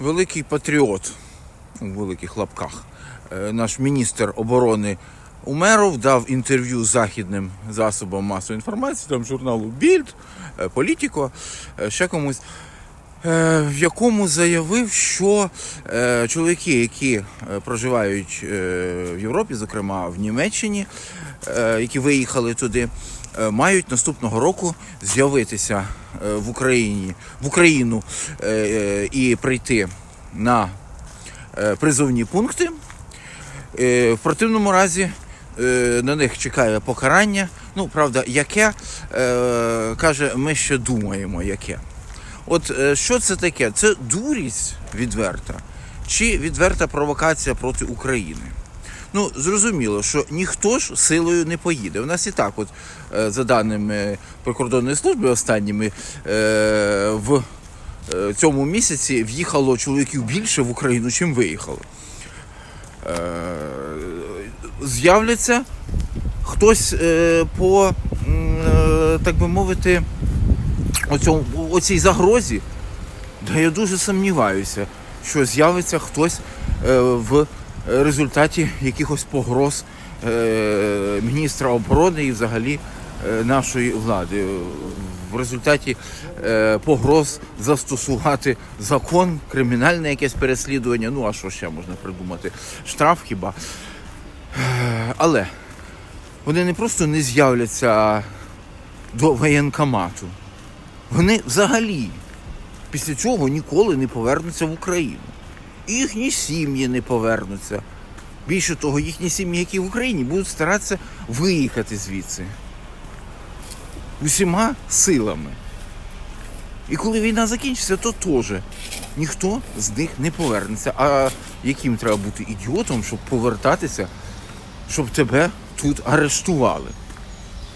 великий патріот у великих лапках. Е, Наш міністр оборони Умеров дав інтерв'ю західним засобам масової інформації, там журналу Більд, Політіко, е, ще комусь. Е, В якому заявив, що е, чоловіки, які е, проживають в Європі, зокрема в Німеччині, які виїхали туди, мають наступного року з'явитися в Україні в Україну і прийти на призовні пункти. В противному разі на них чекає покарання. Ну, правда, яке каже, ми ще думаємо, яке. От е, що це таке? Це дурість відверта чи відверта провокація проти України? Ну, зрозуміло, що ніхто ж силою не поїде. У нас і так, от, е, за даними прикордонної служби останніми, е, в цьому місяці в'їхало чоловіків більше в Україну, чим виїхало. З'являться хтось по, так би мовити, оцьому, оцій загрозі, да я дуже сумніваюся, що з'явиться хтось е, в результаті якихось погроз е, міністра оборони і взагалі е, нашої влади. В результаті е, погроз застосувати закон, кримінальне якесь переслідування. Ну а що ще можна придумати? Штраф хіба? Е, Але вони не просто не з'являться до воєнкомату. Вони взагалі після цього ніколи не повернуться в Україну. І їхні сім'ї не повернуться. Більше того, їхні сім'ї, які в Україні, будуть старатися виїхати звідси. Усіма силами. І коли війна закінчиться, то теж ніхто з них не повернеться. А яким треба бути ідіотом, щоб повертатися, щоб тебе тут арештували?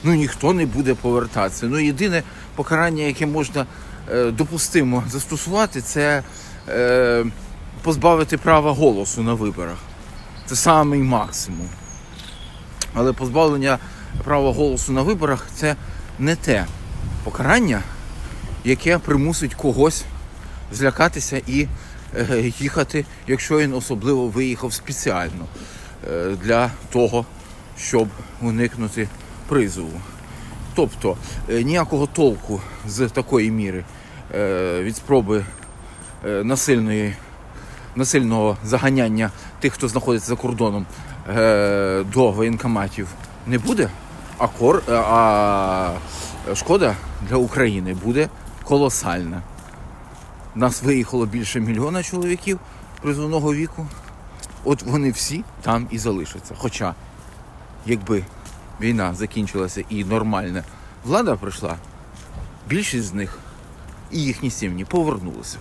Ну ніхто не буде повертатися. Ну єдине покарання, яке можна е, допустимо застосувати, це е, позбавити права голосу на виборах. Це самий максимум. Але позбавлення права голосу на виборах це не те покарання, яке примусить когось злякатися і е, їхати, якщо він особливо виїхав спеціально для того, щоб уникнути призову. Тобто е, ніякого толку з такої міри е, від спроби е, насильної, насильного заганяння тих, хто знаходиться за кордоном до воєнкоматів не буде, а, кор, а шкода для України буде колосальна. Нас виїхало більше мільйона чоловіків призовного віку. От вони всі там і залишаться. Хоча, якби війна закінчилася і нормальна влада прийшла, більшість з них і їхні сім'ї повернулися.